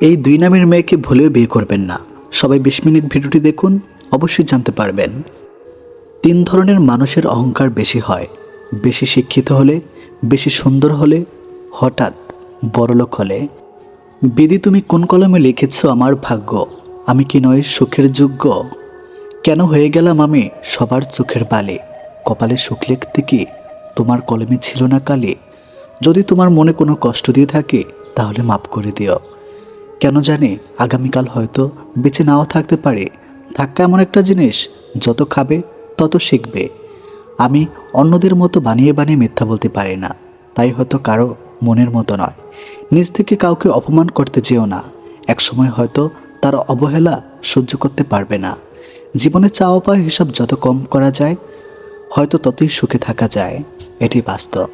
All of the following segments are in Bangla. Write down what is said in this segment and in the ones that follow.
এই দুই নামের মেয়েকে ভুলেও বিয়ে করবেন না। সবাই বিশ মিনিট ভিডিওটি দেখুন, অবশ্যই জানতে পারবেন। তিন ধরনের মানুষের অহংকার বেশি হয়। বেশি শিক্ষিত হলে, বেশি সুন্দর হলে, হঠাৎ বড়লোক হলে। বিধি তুমি কোন কলমে লিখেছ আমার ভাগ্য? আমি কি নয় সুখের যোগ্য? কেন হয়ে গেলাম আমি সবার চোখের বালে? কপালে সুখ লিখতে কি তোমার কলমে ছিল না কালে? যদি তোমার মনে কোনো কষ্ট দিয়ে থাকে, তাহলে মাফ করে দিও। কেন জানি আগামীকাল হয়তো বেঁচে নাও থাকতে পারে। ধাক্কা এমন একটা জিনিস, যত খাবে তত শিখবে। আমি অন্যদের মতো বানিয়ে বানিয়ে মিথ্যা বলতে পারি না, তাই হয়তো কারও মনের মতো নয়। নিজ থেকে কাউকে অপমান করতে যেও না, একসময় হয়তো তার অবহেলা সহ্য করতে পারবে না। জীবনে চাওয়া পাওয়া হিসাব যত কম করা যায়, হয়তো ততই সুখে থাকা যায়, এটি বাস্তব।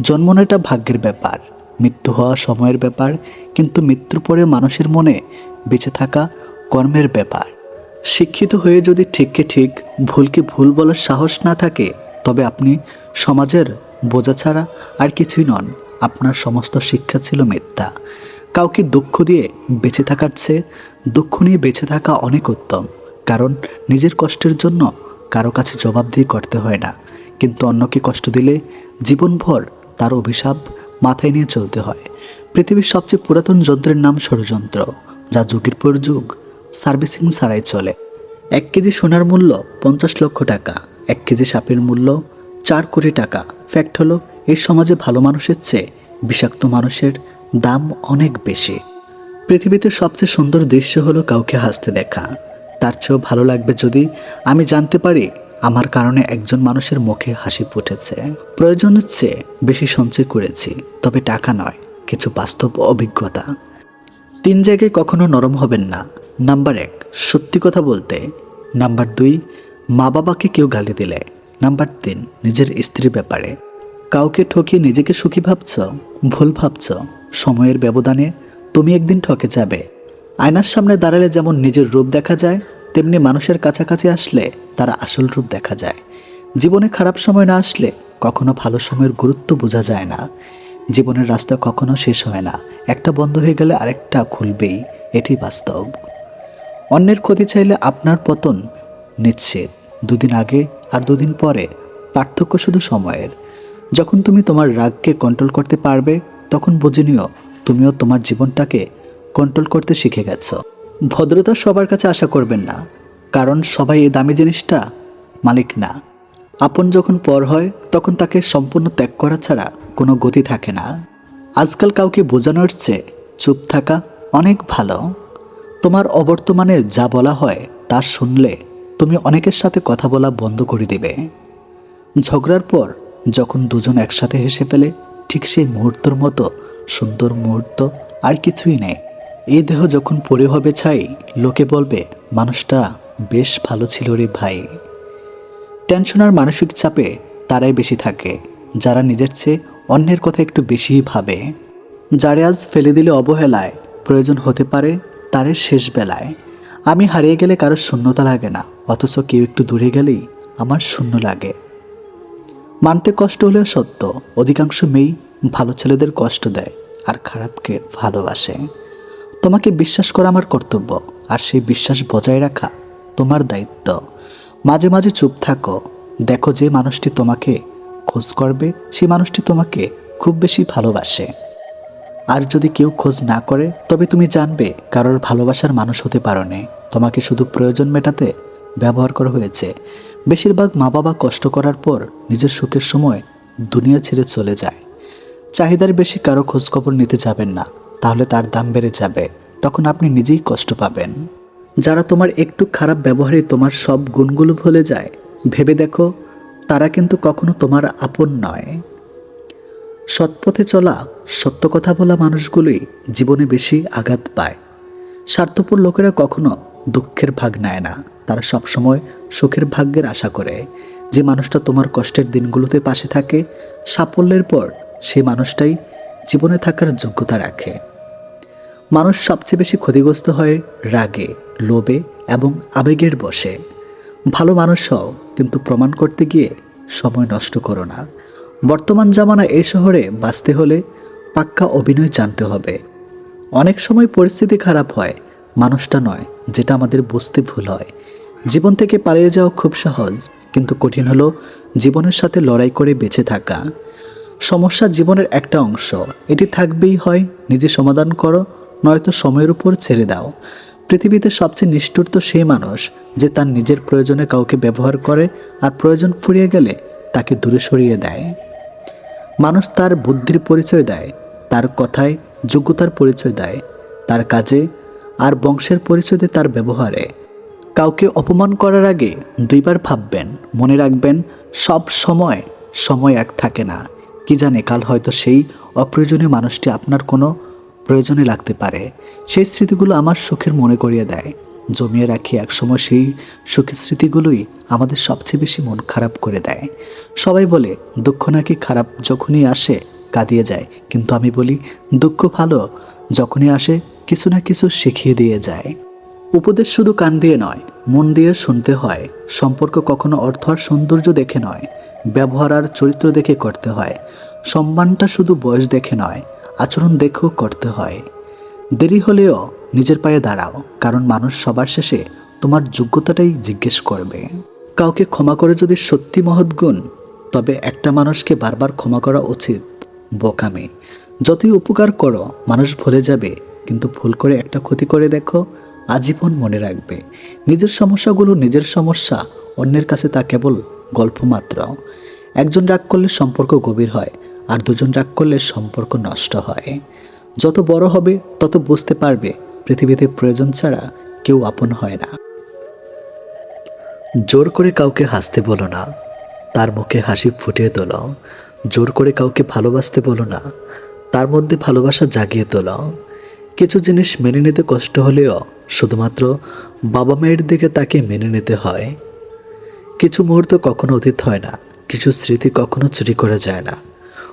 জন্ম নেওয়াটা ভাগ্যের ব্যাপার। মৃত্যু হওয়া সময়ের ব্যাপার, কিন্তু মৃত্যুর পরে মানুষের মনে বেঁচে থাকা কর্মের ব্যাপার। শিক্ষিত হয়ে যদি ঠিককে ঠিক, ভুলকে ভুল বলার সাহস না থাকে, তবে আপনি সমাজের বোঝা ছাড়া আর কিছুই নন। আপনার সমস্ত শিক্ষা ছিল মিথ্যা। কাউকে দুঃখ দিয়ে বেঁচে থাকার চেয়ে দুঃখ নিয়ে বেঁচে থাকা অনেক উত্তম। কারণ নিজের কষ্টের জন্য কারও কাছে জবাবদিহি করতে হয় না। কিন্তু অন্যকে কষ্ট দিলে জীবনভর তার অভিশাপ মাথায় নিয়ে চলতে হয়। পৃথিবীর সবচেয়ে পুরাতন যন্ত্রের নাম ষড়যন্ত্র, যা যুগের পর যুগ সার্ভিসিং ছাড়াই চলে। এক কেজি সোনার মূল্য পঞ্চাশ লক্ষ টাকা, এক কেজি সাপের মূল্য চার কোটি টাকা। ফ্যাক্ট হলো, এই সমাজে ভালো মানুষের চেয়ে বিষাক্ত মানুষের দাম অনেক বেশি। পৃথিবীতে সবচেয়ে সুন্দর দৃশ্য হলো কাউকে হাসতে দেখা। তার চেয়েও ভালো লাগবে যদি আমি জানতে পারি আমার কারণে একজন মানুষের মুখে হাসি ফুটেছে। প্রয়োজনের চেয়ে বেশি সঞ্চয় করেছি, তবে টাকা নয়, কিছু বাস্তব অভিজ্ঞতা। তিন জায়গায় কখনো নরম হবেন না। নাম্বার এক, সত্যি কথা বলতে। নাম্বার দুই মা বাবাকে কেউ গালি দিলে। নাম্বার তিন, নিজের স্ত্রীর ব্যাপারে। কাউকে ঠকিয়ে নিজেকে সুখী ভাবছ? ভুল ভাবছ? সময়ের ব্যবধানে তুমি একদিন ঠকে যাবে। আয়নার সামনে দাঁড়ালে যেমন নিজের রূপ দেখা যায় তেমনি মানুষের কাছাকাছি আসলে তার আসল রূপ দেখা যায়। জীবনে খারাপ সময় না আসলে কখনো ভালো সময়ের গুরুত্ব বোঝা যায় না। জীবনের রাস্তা কখনো শেষ হয় না, একটা বন্ধ হয়ে গেলে আরেকটা খুলবেই, এটি বাস্তব। অন্যের ক্ষতি চাইলে আপনার পতন নিশ্চিত, দুদিন আগে আর দুদিন পরে, পার্থক্য শুধু সময়ের। যখন তুমি তোমার রাগকে কন্ট্রোল করতে পারবে, তখন বুঝে নিও, তুমিও তোমার জীবনটাকে কন্ট্রোল করতে শিখে গেছো। ভদ্রতা সবার কাছে আশা করবেন না, কারণ সবাই এই দামি জিনিসটা মালিক না। আপন যখন পর হয়, তখন তাকে সম্পূর্ণ ত্যাগ করা ছাড়া কোনো গতি থাকে না। আজকাল কাউকে বোঝানোর চেয়ে চুপ থাকা অনেক ভালো। তোমার অবর্তমানে যা বলা হয় তা শুনলে তুমি অনেকের সাথে কথা বলা বন্ধ করে দিবে। ঝগড়ার পর যখন দুজন একসাথে হেসে ফেলে, ঠিক সেই মুহূর্তর মতো সুন্দর মুহূর্ত আর কিছুই নেই। এই দেহ যখন পড়ে হবে ছাই, লোকে বলবে, মানুষটা বেশ ভালো ছিল রে ভাই। টেনশন আর মানসিক চাপে তারাই বেশি থাকে, যারা নিজের চেয়ে অন্যের কথা একটু বেশিই ভাবে। যারে আজ ফেলে দিলে অবহেলায় প্রয়োজন হতে পারে তারের শেষ বেলায়। আমি হারিয়ে গেলে কারোর শূন্যতা লাগে না, অথচ কেউ একটু দূরে গেলেই আমার শূন্য লাগে। মানতে কষ্ট হলেও সত্য, অধিকাংশ মেয়েই ভালো ছেলেদের কষ্ট দেয় আর খারাপকে ভালোবাসে। তোমাকে বিশ্বাস করা আমার কর্তব্য, আর সেই বিশ্বাস বজায় রাখা তোমার দায়িত্ব। মাঝে মাঝে চুপ থাকো, দেখো যে মানুষটি তোমাকে খোঁজ করবে, সেই মানুষটি তোমাকে খুব বেশি ভালোবাসে। আর যদি কেউ খোঁজ না করে, তবে তুমি জানবে কারোর ভালোবাসার মানুষ হতে পারো নে তোমাকে শুধু প্রয়োজন মেটাতে ব্যবহার করা হয়েছে। বেশিরভাগ মা বাবা কষ্ট করার পর নিজের সুখের সময় দুনিয়া ছেড়ে চলে যায়। চাহিদার বেশি কারও খোঁজখবর নিতে যাবেন না। তাহলে তার দাম বেড়ে যাবে। তখন আপনি নিজেই কষ্ট পাবেন। যারা তোমার একটু খারাপ ব্যবহারে তোমার সব গুণগুলো ভুলে যায়, ভেবে দেখো, তারা কিন্তু কখনো তোমার আপন নয়। সৎপথে চলা, সত্য কথা বলা মানুষগুলোই জীবনে বেশি আঘাত পায়। স্বার্থপর লোকেরা কখনো দুঃখের ভাগ নেয় না। তারা সবসময় সুখের ভাগ্যের আশা করে। যে মানুষটা তোমার কষ্টের দিনগুলোতে পাশে থাকে, সাফল্যের পর সেই মানুষটাই জীবনে থাকার যোগ্যতা রাখে। মানুষ সবচেয়ে বেশি ক্ষতিগ্রস্ত হয় রাগে, লোভে এবং আবেগের বসে ভালো মানুষ হও, কিন্তু প্রমাণ করতে গিয়ে সময় নষ্ট করো না। বর্তমান জামানা এই শহরে বাঁচতে হলে পাক্কা অভিনয় জানতে হবে। অনেক সময় পরিস্থিতি খারাপ হয়, মানুষটা নয়, যেটা আমাদের বুঝতে ভুল হয়। জীবন থেকে পালিয়ে যাওয়া খুব সহজ, কিন্তু কঠিন হলো জীবনের সাথে লড়াই করে বেঁচে থাকা। সমস্যা জীবনের একটা অংশ, এটি থাকবেই হয়, নিজে সমাধান করো নয়তো সময়ের উপর ছেড়ে দাও। পৃথিবীতে সবচেয়ে নিষ্ঠুর তো সেই মানুষ যে তার নিজের প্রয়োজনে কাউকে ব্যবহার করে আর প্রয়োজন ফুরিয়ে গেলে তাকে দূরে সরিয়ে দেয়। মানুষ তার বুদ্ধির পরিচয় দেয়, তার কথায় যোগ্যতার পরিচয় দেয়, তার কাজে আর বংশের পরিচয় তার ব্যবহারে। কাউকে অপমান করার আগে দুইবার ভাববেন, মনে রাখবেন সব সময় সময় এক থাকে না। কি জানে কাল হয়তো সেই অপ্রয়োজনীয় মানুষটি আপনার কোনো প্রয়োজনে লাগতে পারে, সেই স্মৃতিগুলো আমার সুখের মনে করিয়ে দেয়। জমিয়ে রাখি একসময় সেই সুখের স্মৃতিগুলোই আমাদের সবচেয়ে বেশি মন খারাপ করে দেয়। সবাই বলে, দুঃখ নাকি খারাপ যখনই আসে, কাঁদিয়ে যায়। কিন্তু আমি বলি, দুঃখ ভালো যখনই আসে, কিছু না কিছু শিখিয়ে দিয়ে যায়। উপদেশ শুধু কান দিয়ে নয়, মন দিয়ে শুনতে হয়। সম্পর্ক কখনো অর্থ আর সৌন্দর্য দেখে নয়, ব্যবহার আর চরিত্র দেখে করতে হয়। সম্মানটা শুধু বয়স দেখে নয় আচরণ দেখেও করতে হয়। দেরি হলেও নিজের পায়ে দাঁড়াও, কারণ মানুষ সবার শেষে তোমার যোগ্যতাটাই জিজ্ঞেস করবে। কাউকে ক্ষমা করে যদি সত্যি মহৎ গুণ, তবে একটা মানুষকে বারবার ক্ষমা করা উচিত। বোকামি। যতই উপকার করো, মানুষ ভুলে যাবে, কিন্তু ভুল করে একটা ক্ষতি করে দেখো, আজীবন মনে রাখবে। নিজের সমস্যাগুলো নিজের সমস্যা, অন্যের কাছে তা কেবল গল্প মাত্র একজন রাগ করলে সম্পর্ক গভীর হয় আর দুজন রাগ করলে সম্পর্ক নষ্ট হয়। যত বড় হবে, তত বুঝতে পারবে পৃথিবীতে প্রয়োজন ছাড়া কেউ আপন হয় না। জোর করে কাউকে হাসতে বলো না। তার মুখে হাসি ফুটিয়ে তোলো। জোর করে কাউকে ভালোবাসতে বলো না। তার মধ্যে ভালোবাসা জাগিয়ে তোলো। কিছু জিনিস মেনে নিতে কষ্ট হলেও শুধুমাত্র বাবা মায়ের দিকে তাকে মেনে নিতে হয়। কিছু মুহূর্ত কখনো অতীত হয় না, কিছু স্মৃতি কখনো চুরি করা যায় না।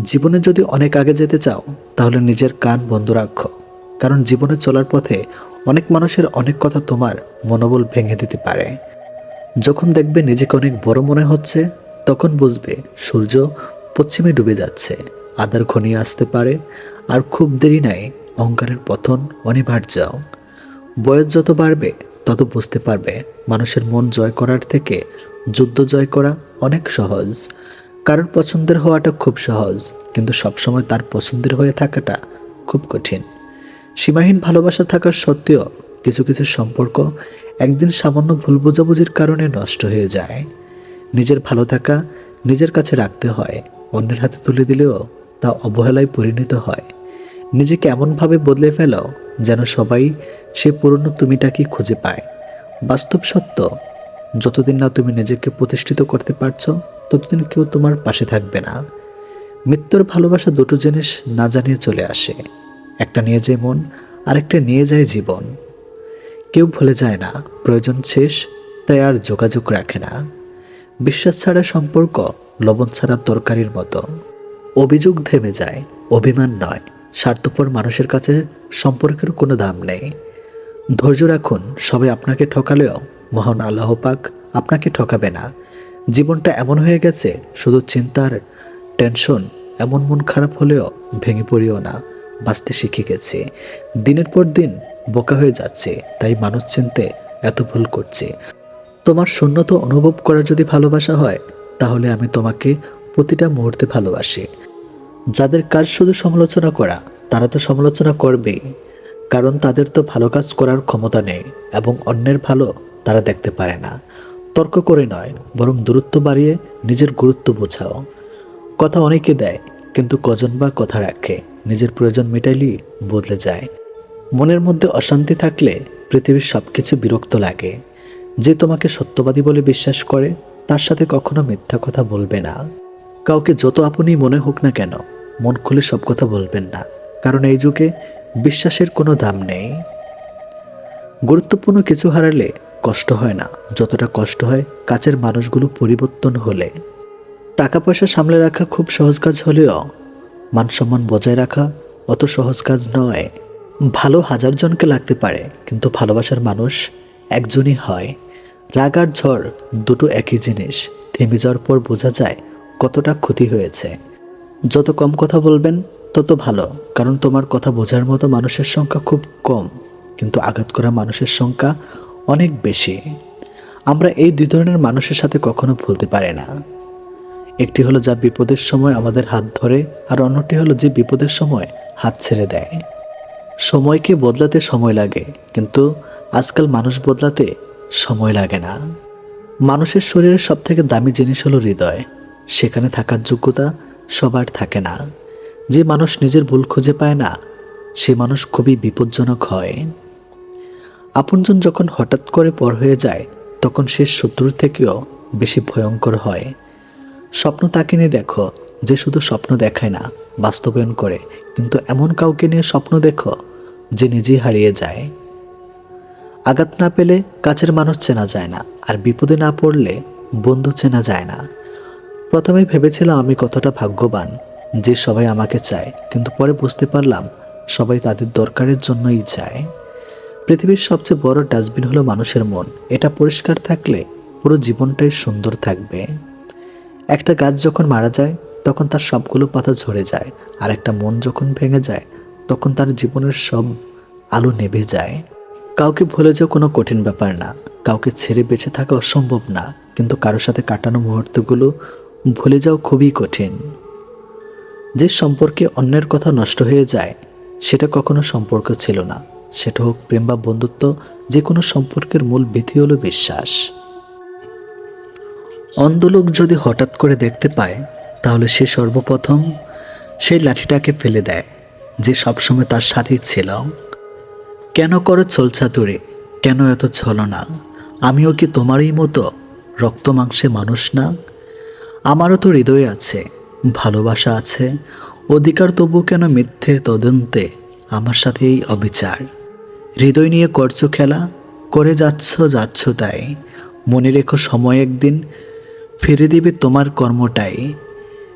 জীবনে যদি অনেক আগে যেতে চাও, তাহলে নিজের কান বন্ধ রাখো। কারণ জীবনে চলার পথে অনেক মানুষের অনেক কথা তোমার মনোবল ভেঙে দিতে পারে। যখন দেখবে নিজেকে অনেক বড় মনে হচ্ছে, তখন বুঝবে সূর্য পশ্চিমে ডুবে যাচ্ছে আদার ঘনিয়ে আসতে পারে, আর খুব দেরি নাই অহংকারের পতন অনিবার্য। বয়স যত বাড়বে, তত বুঝতে পারবে মানুষের মন জয় করার থেকে যুদ্ধ জয় করা অনেক সহজ। কারোর পছন্দের হওয়াটা খুব সহজ, কিন্তু সবসময় তার পছন্দের হয়ে থাকাটা খুব কঠিন। সীমাহীন ভালোবাসা থাকার সত্ত্বেও কিছু কিছু সম্পর্ক একদিন সামান্য ভুল বোঝাবুঝির কারণে নষ্ট হয়ে যায়। নিজের ভালো থাকা নিজের কাছে রাখতে হয়, অন্যের হাতে তুলে দিলেও তা অবহেলায় পরিণত হয়। নিজেকে এমনভাবে বদলে ফেলো যেন সবাই সে পুরনো তুমিটাকেই খুঁজে পায়। বাস্তব সত্য যতদিন না তুমি নিজেকে প্রতিষ্ঠিত করতে পারছ, ততদিন কেউ তোমার পাশে থাকবে না। মৃত্যুর ভালোবাসা দুটো জিনিস না জানিয়ে চলে আসে। একটা নিয়ে যায় মন, আরেকটা নিয়ে যায় জীবন। কেউ ভুলে যায় না, প্রয়োজন শেষ, তাই আর যোগাযোগ রাখে না। বিশ্বাস ছাড়া সম্পর্ক, লবণ ছাড়া তরকারির মতো। অভিযোগ থেমে যায়, অভিমান নয়, স্বার্থপর মানুষের কাছে সম্পর্কের কোনো দাম নেই। ধৈর্য রাখুন, সবাই আপনাকে ঠকালেও মহান আল্লাহ পাক আপনাকে ঠকাবে না। জীবনটা এমন হয়ে গেছে, শুধু চিন্তার টেনশন, এমন মন খারাপ হলেও ভেঙে পড়িও না, বাঁচতে শিখে গেছে। দিনের পর দিন বোকা হয়ে যাচ্ছে, তাই মানুষ চিনতে এত ভুল করছে। তোমার শূন্যত অনুভব করা যদি ভালোবাসা হয়, তাহলে আমি তোমাকে প্রতিটা মুহূর্তে ভালোবাসি। যাদের কাজ শুধু সমালোচনা করা, তারা তো সমালোচনা করবেই। কারণ তাদের তো ভালো কাজ করার ক্ষমতা নেই, এবং অন্যের ভালো তারা দেখতে পারে না। তর্ক করে নয়, বরং দূরত্ব বাড়িয়ে নিজের গুরুত্ব বোঝাও। কথা অনেকে দেয়, কিন্তু কজন বা কথা রাখে, নিজের প্রয়োজন মেটাইলেই বদলে যায়। মনের মধ্যে অশান্তি থাকলে পৃথিবীর সব কিছু বিরক্ত লাগে। যে তোমাকে সত্যবাদী বলে বিশ্বাস করে, তার সাথে কখনো মিথ্যা কথা বলবে না। কাউকে যত আপনি মনে হোক না কেন, মন খুলে সব কথা বলবেন না, কারণ এই যুগে বিশ্বাসের কোনো দাম নেই। গুরুত্বপূর্ণ কিছু হারালে কষ্ট হয় না। যতটা কষ্ট হয় কাছের মানুষগুলো পরিবর্তন হলে। টাকা পয়সা সামলে রাখা খুব সহজ কাজ হলেও মান সম্মান বজায় রাখা অত সহজ কাজ নয়। ভালো হাজার জনকে লাগতে পারে, কিন্তু ভালোবাসার মানুষ একজনই হয়। রাগ আর ঝড় দুটো একই জিনিস। থেমে যাওয়ার পর বোঝা যায় কতটা ক্ষতি হয়েছে। যত কম কথা বলবেন, তত ভালো, কারণ তোমার কথা বোঝার মতো মানুষের সংখ্যা খুব কম। কিন্তু আঘাত করা মানুষের সংখ্যা অনেক বেশি। আমরা এই দুই ধরনের মানুষের সাথে কখনো ভুলতে পারি না। একটি হলো যা বিপদের সময় আমাদের হাত ধরে, আর অন্যটি হলো যে বিপদের সময় হাত ছেড়ে দেয়। সময়কে বদলাতে সময় লাগে, কিন্তু আজকাল মানুষ বদলাতে সময় লাগে না। মানুষের শরীরের সব থেকে দামি জিনিস হলো হৃদয়। সেখানে থাকার যোগ্যতা সবার থাকে না। যে মানুষ নিজের ভুল খুঁজে পায় না, সে মানুষ খুবই বিপজ্জনক হয়। আপনজন যখন হঠাৎ করে পর হয়ে যায়, তখন সে শত্রুর থেকেও বেশি ভয়ঙ্কর হয়। স্বপ্ন তাকে নিয়ে দেখো, যে শুধু স্বপ্ন দেখায় না, বাস্তবায়ন করে। কিন্তু এমন কাউকে নিয়ে স্বপ্ন দেখো, যে নিজেই হারিয়ে যায়। আঘাত না পেলে কাছের মানুষ চেনা যায় না, আর বিপদে না পড়লে বন্ধু চেনা যায় না। প্রথমে ভেবেছিলাম আমি কতটা ভাগ্যবান, যে সবাই আমাকে চায়, কিন্তু পরে বুঝতে পারলাম সবাই তাদের দরকারের জন্যই চায়। পৃথিবীর সবচেয়ে বড় ডাস্টবিন হলো মানুষের মন। এটা পরিষ্কার থাকলে পুরো জীবনটাই সুন্দর থাকবে। একটা গাছ যখন মারা যায়, তখন তার সবগুলো পাতা ঝরে যায়। আর একটা মন যখন ভেঙে যায়, তখন তার জীবনের সব আলো নেভে যায়। কাউকে ভুলে যাওয়া কোনো কঠিন ব্যাপার না। কাউকে ছেড়ে বেঁচে থাকা অসম্ভব না। কিন্তু কারোর সাথে কাটানো মুহূর্তগুলো ভুলে যাওয়া খুবই কঠিন। যে সম্পর্কে অন্যের কথা নষ্ট হয়ে যায়, সেটা কখনো সম্পর্ক ছিল না। সেটা হোক প্রেম বা বন্ধুত্ব, যে কোনো সম্পর্কের মূল ভিত্তি হলো বিশ্বাস। অন্ধলোক যদি হঠাৎ করে দেখতে পায়, তাহলে সে সর্বপ্রথম সেই লাঠিটাকে ফেলে দেয়, যে সবসময় তার সাথেই ছিল। কেন করো ছলছাতুরে? কেন এত ছলনা আমিও কি তোমারই মতো রক্ত মাংসে মানুষ না? আমারও তো হৃদয় আছে, ভালোবাসা আছে, অধিকার তবু কেন মিথ্যে তদন্তে আমার সাথে এই অবিচার? হৃদয় নিয়ে করছ খেলা? করে যাচ্ছ যাচ্ছ তাই। মনে রেখো সময় একদিন ফিরে দিবে তোমার কর্মটাই।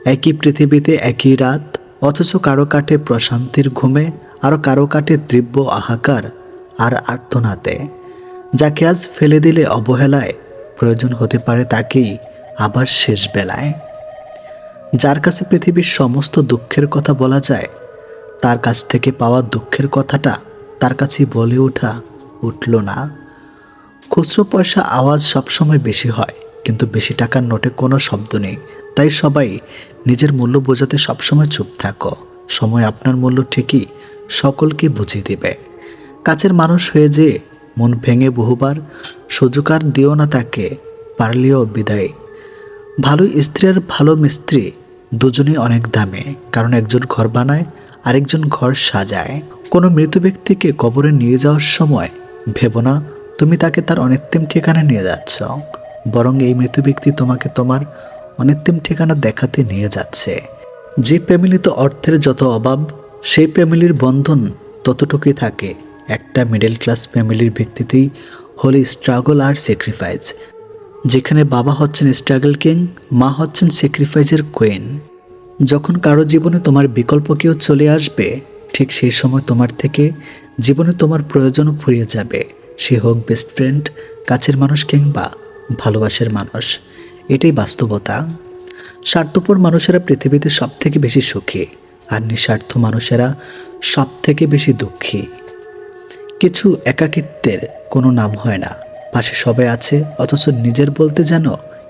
একই পৃথিবীতে একই রাত, অথচ কারও কাটে প্রশান্তির ঘুমে আরও কারও কাটে তীব্র আহাকার আর আর্তনাতে যাকে আজ ফেলে দিলে অবহেলায়, প্রয়োজন হতে পারে তাকেই আবার শেষ বেলায়। যার কাছে পৃথিবীর সমস্ত দুঃখের কথা বলা যায়, তার কাছ থেকে পাওয়া দুঃখের কথাটা তার কাছে বলে ওঠা উঠল না। খুচরো পয়সা আওয়াজ সবসময় বেশি হয়, কিন্তু বেশি টাকার নোটে কোনো শব্দ নেই। তাই সবাই নিজের মূল্য বোঝাতে সবসময় চুপ থাকো। সময় আপনার মূল্য ঠিকই সকলকে বুঝিয়ে দেবে। কাছের মানুষ হয়ে যে মন ভেঙে বহুবার সুযোগ আর দিও না তাকে, পারলেও বিদায়। ভালো স্ত্রী আর ভালো মিস্ত্রি দুজনেই অনেক দামে, কারণ একজন ঘর বানায়, আরেকজন ঘর সাজায়। কোনো মৃত ব্যক্তিকে কবরে নিয়ে যাওয়ার সময় ভেবো না, তুমি তাকে তার অনিত্যম ঠিকানা নিয়ে যাচ্ছ। বরং এই মৃত ব্যক্তি তোমাকে তোমার অনিত্যম ঠিকানা দেখাতে নিয়ে যাচ্ছে। যে ফ্যামিলিতে অর্থের যত অভাব, সেই ফ্যামিলির বন্ধন ততটুকুই থাকে। একটা মিডল ক্লাস ফ্যামিলির ভিত্তিতেই হলে স্ট্রাগল আর স্যাক্রিফাইস যেখানে বাবা হচ্ছেন স্ট্রাগল কিং মা হচ্ছেন স্যাক্রিফাইসের কুইন যখন কারও জীবনে তোমার বিকল্প কেউ চলে আসবে ঠিক সেই সময় তোমার থেকে জীবনে তোমার প্রয়োজনও ফুরিয়ে যাবে। সে হোক বেস্ট ফ্রেন্ড কাছের মানুষ কিংবা ভালোবাসার মানুষ। এটাই বাস্তবতা। স্বার্থপর মানুষেরা পৃথিবীতে সব থেকে বেশি সুখী আর নিঃস্বার্থ মানুষেরা সব থেকে বেশি দুঃখী। কিছু একাকিত্বের কোনো নাম হয় না। পাশে সবাই আছে, অথচ নিজের বলতে যেন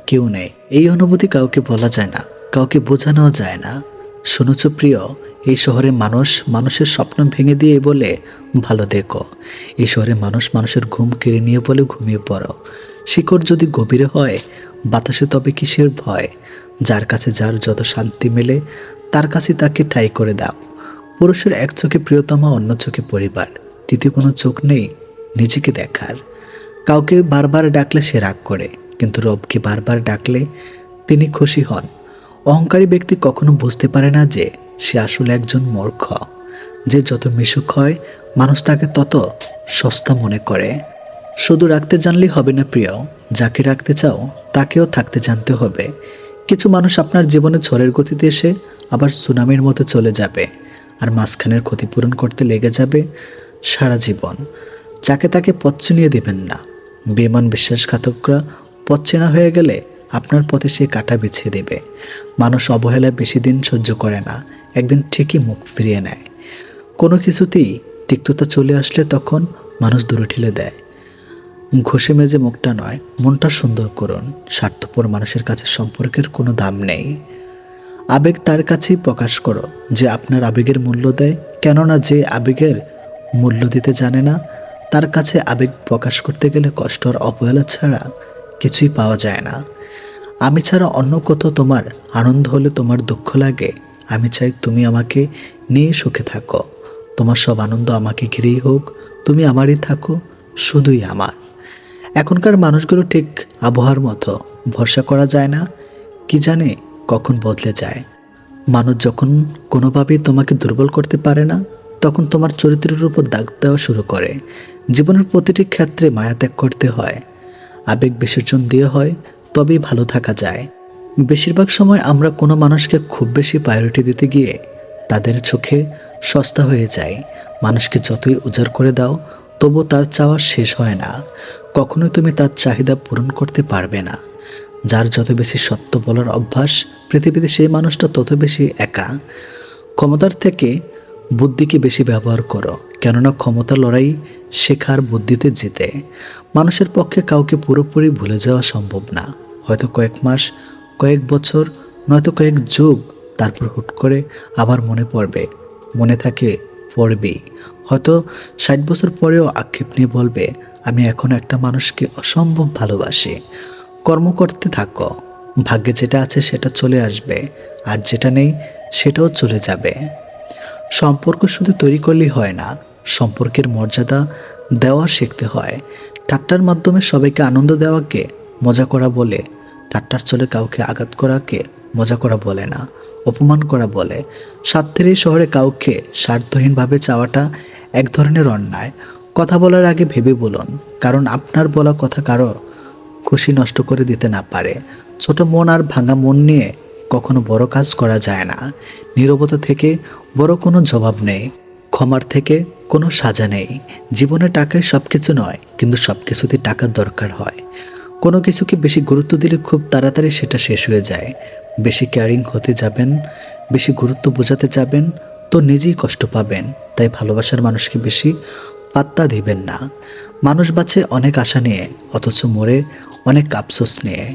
কেউ নেই। এই অনুভূতি কাউকে বলা যায় না, কাউকে বোঝানো যায় না। শুনেছ প্রিয় এই শহরে মানুষ মানুষের স্বপ্ন ভেঙে দিয়ে বলে, ভালো দেখো। এই শহরে মানুষ মানুষের ঘুম কেড়ে নিয়ে বলে, ঘুমিয়ে পড়ো। শিকড় যদি গভীরে হয়, বাতাসে তবে কিসের ভয়? যার কাছে যার যত শান্তি মেলে, তার কাছে তাকে ঠাই করে দাও। পুরুষের এক চোখে প্রিয়তমা, অন্য চোখে পরিবার। তৃতীয় কোনো চোখ নেই, নিজেকে দেখার। কাউকে বারবার ডাকলে সে রাগ করে, কিন্তু রবকে বারবার ডাকলে তিনি খুশি হন। অহংকারী ব্যক্তি কখনো বুঝতে পারে না যে সে আসলে একজন মূর্খ। যে যত মিশুক হয়, মানুষ তাকে তত সস্তা মনে করে। শুধু রাখতে জানলেই হবে না প্রিয়, যাকে রাখতে চাও, তাকেও থাকতে জানতে হবে। কিছু মানুষ আপনার জীবনে ঝড়ের গতিতে এসে আবার সুনামির মতো চলে যাবে আর মাঝখানের ক্ষতিপূরণ করতে লেগে যাবে সারা জীবন। যাকে তাকে পথ চিনিয়ে দেবেন না। বেমান বিশ্বাসঘাতকরা পথ চেনা হয়ে গেলে আপনার পথে সে কাটা বিছিয়ে দেবে। মানুষ অবহেলা বেশি দিন সহ্য করে না। একদিন ঠিকই মুখ ফিরিয়ে নেয়। কোনো কিছুতেই তিক্ততা চলে আসলে তখন মানুষ দূরে ঠেলে দেয়। ঘষে মেজে মুখটা নয়, মনটা সুন্দর করুন। স্বার্থপর মানুষের কাছে সম্পর্কের কোনো দাম নেই। আবেগ তার কাছেই প্রকাশ করো, যে আপনার আবেগের মূল্য দেয়। কেননা যে আবেগের মূল্য দিতে জানে না, তার কাছে আবেগ প্রকাশ করতে গেলে কষ্ট আর অবহেলা ছাড়া কিছুই পাওয়া যায় না। আমি ছাড়া অন্য কোথাও তোমার আনন্দ হলে তোমার দুঃখ লাগে। আমি চাই তুমি আমাকে নিয়ে সুখে থাকো। তোমার সব আনন্দ আমাকে ঘিরেই হোক, তুমি আমারই থাকো, শুধুই আমার। এখনকার মানুষগুলো ঠিক আবহাওয়ার মতো, ভরসা করা যায় না, কি জানে কখন বদলে যায়। মানুষ যখন কোনোভাবেই তোমাকে দুর্বল করতে পারে না, তখন তোমার চরিত্রের উপর দাগ দেওয়া শুরু করে। জীবনের প্রতিটি ক্ষেত্রে মায়া ত্যাগ করতে হয়। আবেগ বিসর্জন দিয়ে হয়, তবেই ভালো থাকা যায়। বেশিরভাগ সময় আমরা কোনো মানুষকে খুব বেশি প্রায়োরিটি দিতে গিয়ে তাদের চোখে সস্তা হয়ে যায় মানুষকে যতই উজাড় করে দাও তবু তার চাওয়া শেষ হয় না। কখনোই তুমি তার চাহিদা পূরণ করতে পারবে না। যার যত বেশি সত্য বলার অভ্যাস, পৃথিবীতে সেই মানুষটা তত বেশি একা। ক্ষমতার থেকে বুদ্ধিকে বেশি ব্যবহার করো, কেননা ক্ষমতা লড়াই শেখার বুদ্ধিতে জিতে। মানুষের পক্ষে কাউকে পুরোপুরি ভুলে যাওয়া সম্ভব না। হয়তো কয়েক মাস কয়েক বছর, নয়তো কয়েক যুগ, তারপর হুট করে আবার মনে পড়বে। মনে থাকে পড়বেই হয়তো ষাট বছর পরেও আক্ষেপ নিয়ে বলবে, আমি এখন একটা মানুষকে অসম্ভব ভালোবাসি। কর্ম করতে থাকো। ভাগ্যে যেটা আছে সেটা চলে আসবে। আর যেটা নেই, সেটাও চলে যাবে। সম্পর্ক শুধু তৈরি করলেই হয় না। সম্পর্কের মর্যাদা দেওয়া শিখতে হয়। ঠাট্টার মাধ্যমে সবাইকে আনন্দ দেওয়াকে মজা করা বলে ঠাট্টার চলে কাউকে আঘাত করাকে মজা করা বলে না, অপমান করা বলে। স্বার্থের এই শহরে কাউকে স্বার্থহীনভাবে চাওয়াটা এক ধরনের অন্যায়। কথা বলার আগে ভেবে বলুন, কারণ আপনার বলা কথা কারও খুশি নষ্ট করে দিতে না পারে। ছোট মন আর ভাঙা মন নিয়ে কখনো বড় কাজ করা যায় না। নীরবতা থেকে বড় কোনো জবাব নেই, ক্ষমার থেকে কোনো সাজা নেই। জীবনে টাকায় সব কিছু নয়, কিন্তু সব কিছুতেই টাকার দরকার হয়। কোনো কিছুকে বেশি গুরুত্ব দিলে খুব তাড়াতাড়ি সেটা শেষ হয়ে যায়। বেশি কেয়ারিং হতে যাবেন, বেশি গুরুত্ব বোঝাতে যাবেন, তো নিজেই কষ্ট পাবেন। তাই ভালোবাসার মানুষকে বেশি পাত্তা দিবেন না। মানুষ বাঁচে অনেক আশা নিয়ে, অথচ মরে অনেক আফসোস নিয়ে।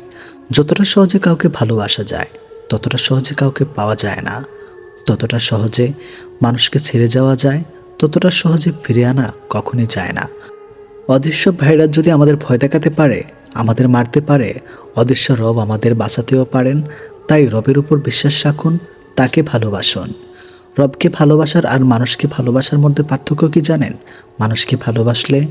যতটা সহজে কাউকে ভালোবাসা যায়, ততটা সহজে কাউকে পাওয়া যায় না। ততটা সহজে মানুষকে ছেড়ে যাওয়া যায়, ততটা সহজে ফিরে আনা কখনই যায় না। অদৃশ্য ভাইরাস যদি আমাদের ভয় দেখাতে পারে আমাদের মারতে পারে, অদৃশ্য রব আমাদের বাঁচাতেও পারেন, তাই রবের উপর বিশ্বাস রাখুন, তাকে ভালোবাসুন। রবকে ভালোবাসার আর মানুষকে ভালোবাসার মধ্যে পার্থক্য কি জানেন? মানুষকে ভালোবাসলে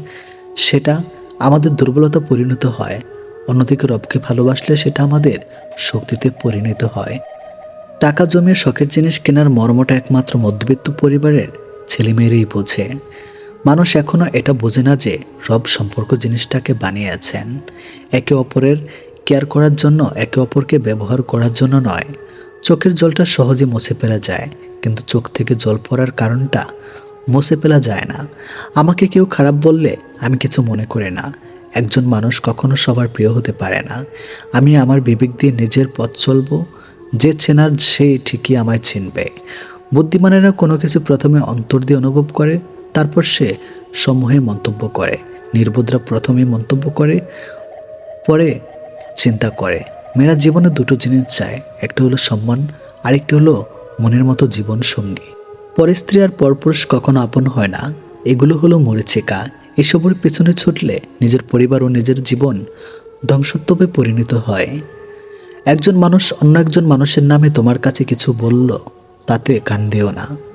সেটা আমাদের দুর্বলতা পরিণত হয়, অন্যদিকে রবকে ভালোবাসলে সেটা আমাদের শক্তিতে পরিণত হয়। টাকা জমিয়ে শখের জিনিস কেনার মর্মটা একমাত্র মধ্যবিত্ত পরিবারের ছেলেমেয়েরাই বোঝে। মানুষ এখনও এটা বোঝে না যে রব সম্পর্ক জিনিসটাকে বানিয়েছেন। একে অপরের কেয়ার করার জন্য, একে অপরকে ব্যবহার করার জন্য নয়। চোখের জলটা সহজে মুছে ফেলা যায়, কিন্তু চোখ থেকে জল পড়ার কারণটা মুছে ফেলা যায় না। আমাকে কেউ খারাপ বললে আমি কিছু মনে করি না। একজন মানুষ কখনো সবার প্রিয় হতে পারে না। আমি আমার বিবেক দিয়ে নিজের পথ চলবো, যে চেনার সেই ঠিকই আমায় চিনবে। বুদ্ধিমানেরা কোনো কিছু প্রথমে অন্তর দিয়ে অনুভব করে তারপর সে সমূহে মন্তব্য করে। নির্বোধরা প্রথমে মন্তব্য করে, পরে চিন্তা করে। মেয়েরা জীবনে দুটো জিনিস চায়, একটা হলো সম্মান, আরেকটি হলো মনের মতো জীবন সঙ্গী। পরে স্ত্রী আর পরপুরুষ কখনো আপন হয় না। এগুলো হলো মরিচিকা। এসবের পেছনে ছুটলে নিজের পরিবার ও নিজের জীবন ধ্বংসত্ববে পরিণত হয়। একজন মানুষ অন্য একজন মানুষের নামে তোমার কাছে কিছু বলল, তাতে কান দিও না।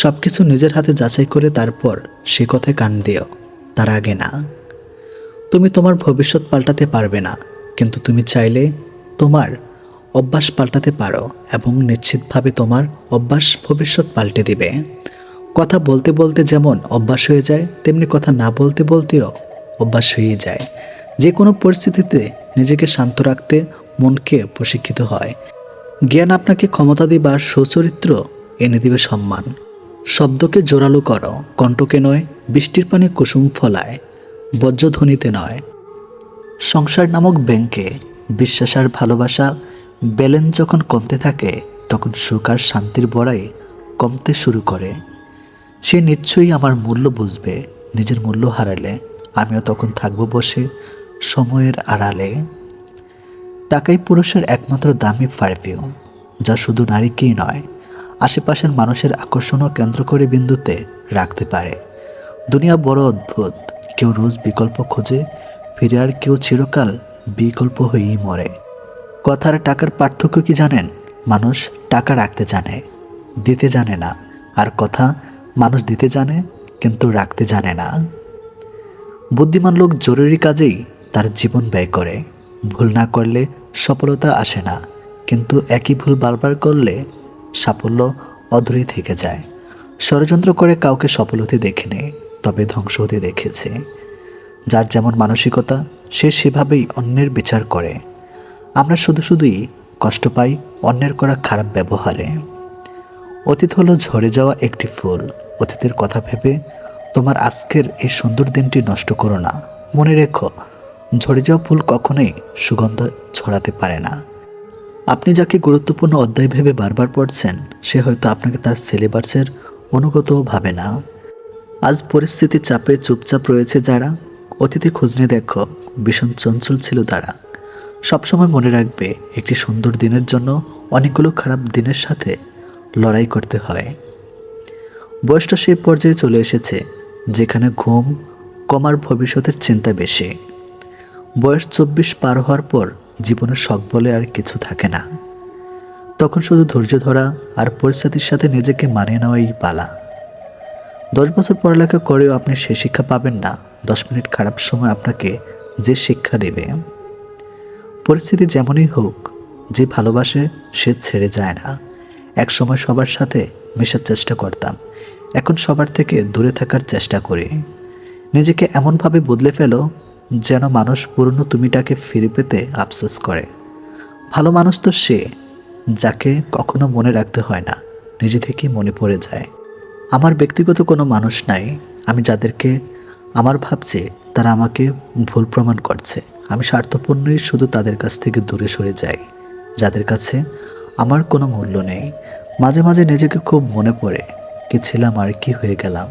সব কিছু নিজের হাতে যাচাই করে তারপর সে কথায় কান দিও। তার আগে না। তুমি তোমার ভবিষ্যৎ পাল্টাতে পারবে না, কিন্তু তুমি চাইলে তোমার অভ্যাস পাল্টাতে পারো এবং নিশ্চিতভাবে তোমার অভ্যাস ভবিষ্যৎ পাল্টে দিবে। কথা বলতে বলতে যেমন অভ্যাস হয়ে যায়, তেমনি কথা না বলতে বলতেও অভ্যাস হয়ে যায়। যে কোনো পরিস্থিতিতে নিজেকে শান্ত রাখতে মনকে প্রশিক্ষিত হয়। জ্ঞান আপনাকে ক্ষমতা দিবার সুচরিত্র এনে দিবে সম্মান। শব্দকে জোরালো করো, কণ্ঠকে নয়, বৃষ্টির পানি কুসুম ফলায়, বজ্রধ্বনিতে নয়। সংসার নামক ব্যাংকে বিশ্বাস আর ভালোবাসা ব্যালেন্স যখন কমতে থাকে, তখন সুখ আর শান্তির বড়াই কমতে শুরু করে। সে নিশ্চয়ই আমার মূল্য বুঝবে, নিজের মূল্য হারালে, আমিও তখন থাকব বসে সময়ের আড়ালে। টাকাই পুরুষের একমাত্র দামি পারফিউম যা শুধু নারীকেই নয় আশেপাশের মানুষের আকর্ষণও কেন্দ্র করে বিন্দুতে রাখতে পারে। দুনিয়া বড় অদ্ভুত। কেউ রোজ বিকল্প খোঁজে, ফিরে আর কেউ চিরকাল বিকল্প হয়েই মরে। কথার টাকার পার্থক্য কি জানেন? মানুষ টাকা রাখতে জানে, দিতে জানে না। আর কথা মানুষ দিতে জানে, কিন্তু রাখতে জানে না। বুদ্ধিমান লোক জরুরি কাজেই তার জীবন ব্যয় করে। ভুল না করলে সফলতা আসে না, কিন্তু একই ভুল বারবার করলে সাফল্য অধুরি থেকে যায়। ষড়যন্ত্র করে কাউকে সফল হতে দেখেনি, তবে ধ্বংস হতে দেখেছে। যার যেমন মানসিকতা, সে সেভাবেই অন্যের বিচার করে। আমরা শুধু শুধুই কষ্ট পাই অন্যের করা খারাপ ব্যবহারে। অতীত হলো ঝরে যাওয়া একটি ফুল। অতীতের কথা ভেবে তোমার আজকের এই সুন্দর দিনটি নষ্ট করো না। মনে রেখো, ঝরে যাওয়া ফুল কখনোই সুগন্ধ ছড়াতে পারে না। আপনি যাকে গুরুত্বপূর্ণ অধ্যায় ভেবে বারবার পড়ছেন, সে হয়তো আপনাকে তার সিলেবাসের অনুগতও ভাবে না। আজ পরিস্থিতি চাপে চুপচাপ রয়েছে যারা। অতীতে খোঁজ নিয়ে দেখো, ভীষণ চঞ্চল ছিল তারা। সবসময় মনে রাখবে, একটি সুন্দর দিনের জন্য অনেকগুলো খারাপ দিনের সাথে লড়াই করতে হয়। বয়সটা সেই পর্যায়ে চলে এসেছে, যেখানে ঘুম কমার ভবিষ্যতের চিন্তা বেশি। বয়স চব্বিশ পার হওয়ার পর জীবনের শখ বলে আর কিছু থাকে না। তখন শুধু ধৈর্য ধরা আর পরিস্থিতির সাথে নিজেকে মানিয়ে নেওয়াই পালা। দশ বছর পড়ালেখা করেও আপনি সে শিক্ষা পাবেন না। দশ মিনিট খারাপ সময় আপনাকে যে শিক্ষা দেবে। পরিস্থিতি যেমনই হোক, যে ভালোবাসে সে ছেড়ে যায় না। এক সময় সবার সাথে মেশার চেষ্টা করতাম। এখন সবার থেকে দূরে থাকার চেষ্টা করি। নিজেকে এমনভাবে বদলে ফেলো যেন মানুষ পুরনো তুমিটাকে ফিরে পেতে আফসোস করে। ভালো মানুষ তো সে, যাকে কখনো মনে রাখতে হয় না, নিজে থেকেই মনে পড়ে যায়। আমার ব্যক্তিগত কোনো মানুষ নাই, আমি যাদেরকে আমার ভাবছি, তারা আমাকে ভুল প্রমাণ করছে। আমি স্বার্থপূর্ণই শুধু তাদের কাছ থেকে দূরে সরে যাই, যাদের কাছে আমার কোনো মূল্য নেই। মাঝে মাঝে নিজেকে খুব মনে পড়ে, কি ছিলাম আর কি হয়ে গেলাম।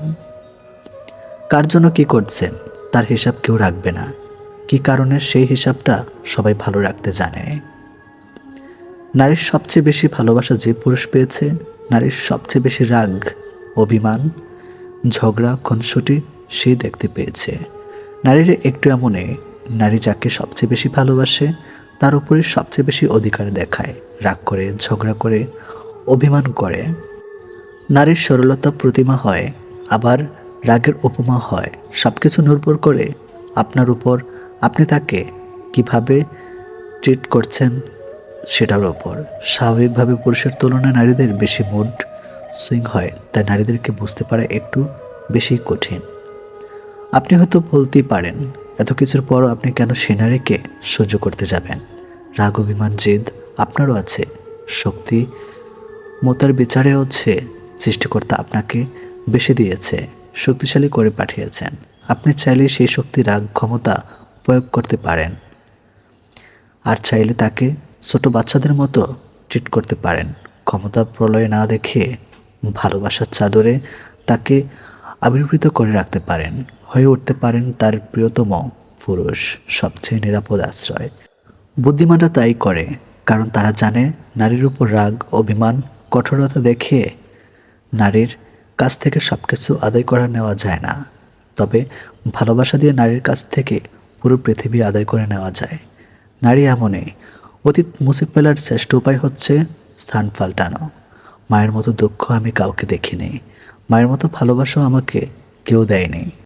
কার জন্য কি করছেন? তার হিসাব কেউ রাখবে না। কি কারণে সেই হিসাবটা সবাই ভালো রাখতে জানে? নারীর সবচেয়ে বেশি ভালোবাসা যে পুরুষ পেয়েছে, নারীর সবচেয়ে বেশি রাগ, অভিমান, ঝগড়া, খুনসুটি সে দেখতে পেয়েছে। নারীর একটু এমনে, নারী যাকে সবচেয়ে বেশি ভালোবাসে, তার উপরে সবচেয়ে বেশি অধিকার দেখায়, রাগ করে, ঝগড়া করে, অভিমান করে। নারীর সরলতা প্রতিমা হয়, আবার রাগের উপমা হয় সব কিছু নির্ভর করে আপনার উপর আপনি তাকে কীভাবে ট্রিট করছেন সেটার ওপর স্বাভাবিকভাবে পুরুষের তুলনায় নারীদের বেশি মুড সুইং হয়, তাই নারীদেরকে বুঝতে পারা একটু বেশি কঠিন। আপনি হয়তো বলতেই পারেন, এত কিছুর পরও আপনি কেন সে নারীকে সহ্য করতে যাবেন? রাগ, অভিমান, জেদ আপনারও আছে। শক্তি মতার বিচারে হচ্ছে সৃষ্টিকর্তা আপনাকে বেশি দিয়েছে। শক্তিশালী করে পাঠিয়েছেন। আপনি চাইলে সেই শক্তি রাগ, ক্ষমতা প্রয়োগ করতে পারেন। আর চাইলে তাকে ছোট বাচ্চাদের মতো ট্রিট করতে পারেন। ক্ষমতা প্রলয় না দেখে, ভালোবাসার চাদরে তাকে আবির্ভূত করে রাখতে পারেন। হয়ে উঠতে পারেন তার প্রিয়তম পুরুষ, সবচেয়ে নিরাপদ আশ্রয়। বুদ্ধিমানরা তাই করে, কারণ তারা জানে নারীর উপর রাগ, অভিমান, কঠোরতা দেখে নারীর কাছ থেকে সব কিছু আদায় করা নেওয়া যায় না। তবে ভালোবাসা দিয়ে নারীর কাছ থেকে পুরো পৃথিবী আদায় করে নেওয়া যায়। নারী এমনই। অতীত মুছে ফেলার শ্রেষ্ঠ উপায় হচ্ছে স্থান পাল্টানো। মায়ের মতো দুঃখ আমি কাউকে দেখিনি। মায়ের মতো ভালোবাসাও আমাকে কেউ দেয়নি।